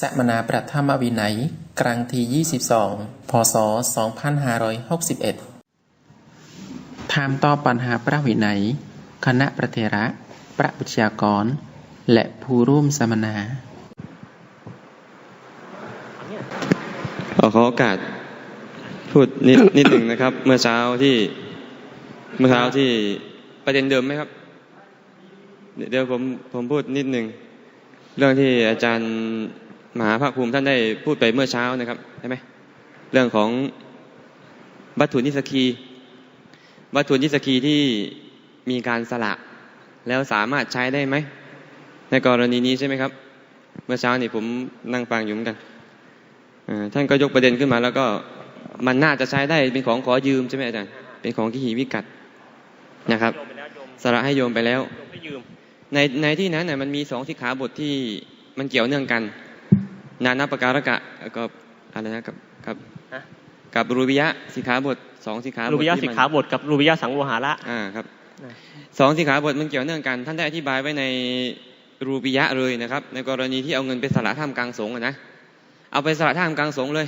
สมนาประธรรมวินัยครั้งที่22 พศ 2561 ถามตอบปัญหาพระวินัย คณะประเทระประวิชากร และผู้ร่วมสัมนาขอขอโอกาสพูดนิดนิดหนึ่งนะครับ เมื่อเช้าที่เมื่อเช้าที่ประเด็นเดิมไหมครับ เดี๋ยวผมผมพูดนิดหนึ่งเรื่องที่อาจารย์ มหาภาคภูมิท่านได้พูดไปเมื่อเช้านะครับใช่ไหมเรื่องของวัตถุนิสกี วัตถุนิสกีที่มีการสละแล้วสามารถใช้ได้ไหม ในกรณีนี้ใช่ไหมครับ เมื่อเช้านี่ผมนั่งฟังอยู่เหมือนกันอ่าท่านก็ยกประเด็นขึ้นมา แล้วก็มันน่าจะใช้ได้เป็นของขอยืมใช่ไหมอาจารย์เป็นของที่หีวิกัดนะครับโยมไปแล้วโยมสละให้โยมไปแล้วโยมไม่ยืมในในที่นั้นน่ะมันมีสองสิกขาบทที่มันเกี่ยวเนื่องกัน นานาปการกะกับอะไรนะกับกับฮะกับรูปิยะสิกขาบทสองสิกขาบทรูปิยะที่สิกมันขาบทกับรูปิยะสังวหาระอ่าครับอ่าสองสิกขาบทมันเกี่ยวเนื่องกัน ท่านได้อธิบายไว้ในรูปิยะเลยนะครับ ในกรณีที่เอาเงินไปสละท่ามกลางสงฆ์อะนะเอาไปสละท่ามกลางสงฆ์เลย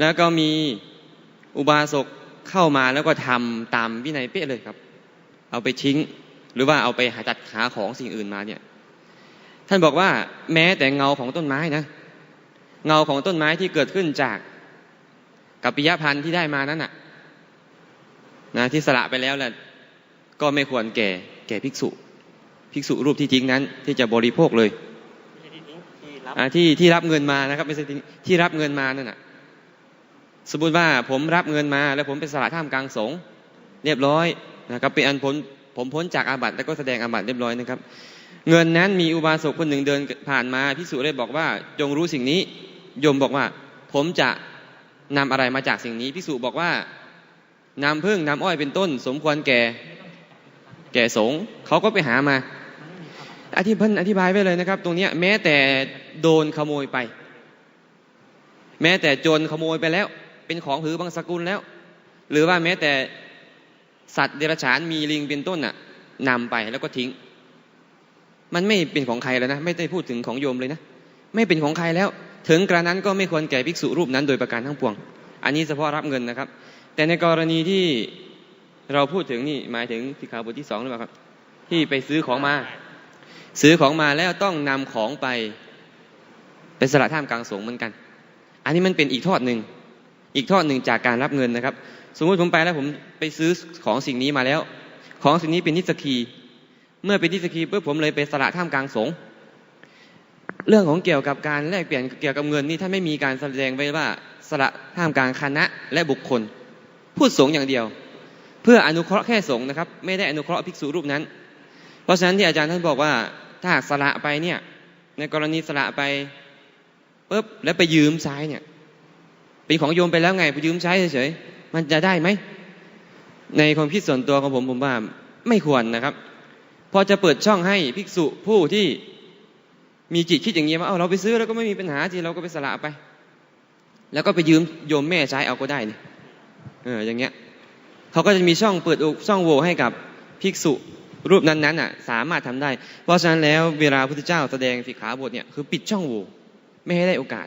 แล้วก็มีอุบาสกเข้ามาแล้วก็ทำตามวินัยเป๊ะเลยครับ เอาไปทิ้งหรือว่าเอาไปหาจัดหาของสิ่งอื่นมาเนี่ย ท่านบอกว่าแม้แต่เงาของต้นไม้นะ เงาของต้นไม้ที่เกิดขึ้นจากกัปปิยพันธ์ที่ได้มานั้นน่ะนะที่สละไปแล้วแหละก็ไม่ควรแก่แก่ภิกษุ ภิกษุรูปที่ทิ้งนั้น ที่จะบริโภคเลยไม่ใช่ที่ทิ้งที่รับอ่าที่ที่รับเงินมานะครับไม่ใช่ที่ที่รับเงินมานั่นน่ะสมมติว่าผมรับเงินมา แล้วผมไปสละท่ามกลางสงฆ์เรียบร้อยนะครับเป็นอันพ้นผมพ้นจากอาบัติแล้วก็แสดงอาบัติเรียบร้อยนะครับ เงินนั้นมีอุบาสกคนหนึ่งเดินผ่านมาพิสุได้บอกว่าจงรู้สิ่งนี้ โยมบอกว่า ผมจะนำอะไรมาจากสิ่งนี้พิสุบอกว่านำพึ่งนำอ้อยเป็นต้น สมควรแก่ แก่สงเขาก็ไปหามาอธิพันอธิบายไว้เลยนะครับ ตรงนี้แม้แต่โดนขโมยไป แม้แต่โจรขโมยไปแล้ว เป็นของหือบางสกุลแล้ว หรือว่าแม้แต่สัตว์เดรัจฉานมีลิงเป็นต้นน่ะนำไปแล้วก็ทิ้ง มันไม่เป็นของใครแล้วนะ ไม่ได้พูดถึงของโยมเลยนะ ไม่เป็นของใครแล้ว ถึงกระนั้นก็ไม่ควรแก่ภิกษุรูปนั้นโดยประการทั้งปวง อันนี้เฉพาะรับเงินนะครับ แต่ในกรณีที่เราพูดถึงนี่หมายถึงสิกขาบทที่สองหรือเปล่าครับ ที่ไปซื้อของมา ซื้อของมาแล้วต้องนำของไปไปสละท่ามกลางสงฆ์เหมือนกัน อันนี้มันเป็นอีกทอดหนึ่งอีกทอดหนึ่งจากการรับเงินนะครับ สมมุติผมไปแล้วผมไปซื้อของสิ่งนี้มาแล้ว ของสิ่งนี้เป็นนิสกีเมื่อเป็นนิสกีปุ๊บผมเลยไปสละท่ามกลางสงฆ์ เรื่องของเกี่ยวกับการแลกเปลี่ยนเกี่ยวกับเงินนี่ท่านไม่มีการแสดงไว้ว่าสละท่ามกลางคณะและบุคคล พูดสงฆ์อย่างเดียว เพื่ออนุเคราะห์แค่สงฆ์นะครับ ไม่ได้อนุเคราะห์ภิกษุรูปนั้น เพราะฉะนั้นที่อาจารย์ท่านบอกว่าถ้าหากสละไปเนี่ยในกรณีสละไปปุ๊บแล้วไปยืมใช้เนี่ยเป็นของโยมไปแล้วไงไปยืมใช้เฉยๆมันจะได้ไหมในความคิดส่วนตัวของผมผมว่าไม่ควรนะครับ พอจะเปิดช่องให้ภิกษุผู้ที่ มีจิตคิดอย่างนี้ว่าเอาเราไปซื้อแล้วก็ไม่มีปัญหาทีเราก็ไปสละไป แล้วก็ไปยืมโยมแม่ใช้เอาก็ได้นี่เอออย่างเงี้ยเขาก็จะมีช่องเปิดช่องโหว่ให้กับภิกษุรูปนั้นๆอะสามารถทำได้ เพราะฉะนั้นแล้วเวลาพระพุทธเจ้าแสดงสิกขาบทเนี่ยคือปิดช่องโหว่ไม่ให้ได้โอกาส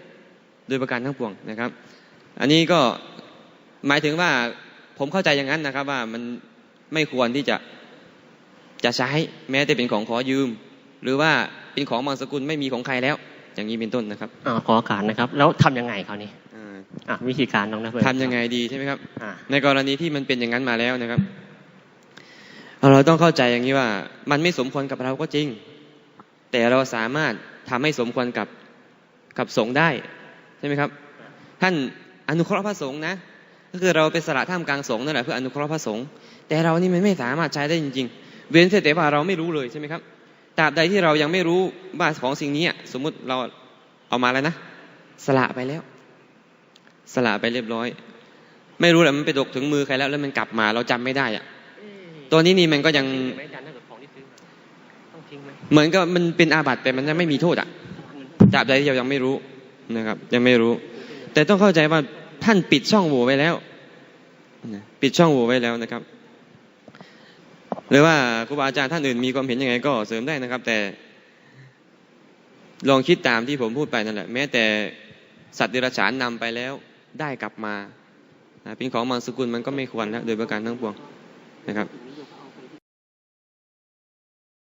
โดยประการทั้งปวงนะครับ อันนี้ก็หมายถึงว่าผมเข้าใจอย่างนั้นนะครับว่ามันไม่ควรที่จะจะใช้แม้แต่เป็นของขอยืม หรือว่า เป็นของบางสกุลไม่มีของใครแล้ว อย่างนี้เป็นต้นนะครับอ่าขอโอการนะครับ แล้วทำยังไงคราวนี้อ่าอะวิธีการน้องนะเพื่อนทำยังไงดีใช่ไหมครับอ่าในกรณีที่มันเป็นอย่างนั้นมาแล้วนะครับ เราต้องเข้าใจอย่างนี้ว่า มันไม่สมควรกับเราก็จริง แต่เราสามารถทำให้สมควรกับกับสงฆ์ได้ใช่ไหมครับ ท่านอนุเคราะห์พระสงฆ์นะ ก็คือเราไปสละท่ามกลางสงฆ์นั่นแหละเพื่ออนุเคราะห์พระสงฆ์แต่เรานี่มันไม่สามารถใช้ได้จริง ๆ เว้นแต่ว่าเราไม่รู้เลยใช่ไหมครับ ตราบใดที่เรายังไม่รู้ว่าของสิ่งนี้อะสมมุติเราเอามาแล้วนะ สละไปแล้ว สละไปเรียบร้อย ไม่รู้แหละมันไปตกถึงมือใครแล้ว แล้วมันกลับมาเราจำไม่ได้อะตัวนี้นี่มันก็ยังทิ้งไหมอาจารย์ถ้าเกิดของที่ซื้อมาต้องทิ้งไหมเหมือนกับมันเป็นอาบัติแต่มันจะไม่มีโทษอะตราบใดที่เรายังไม่รู้นะครับ ยังไม่รู้ แต่ต้องเข้าใจว่าท่านปิดช่องโหว่ไว้แล้วนะปิดช่องโหว่ไว้แล้วนะครับ หรือว่าครูบาอาจารย์ท่านอื่นมีความเห็นยังไงก็เสริมได้นะครับ แต่ลองคิดตามที่ผมพูดไปนั่นแหละ แม้แต่สัตว์เดรัจฉานนำไปแล้วได้กลับมาเป็นของบางสกุลมันก็ไม่ควรแล้วโดยประการทั้งปวงนะครับ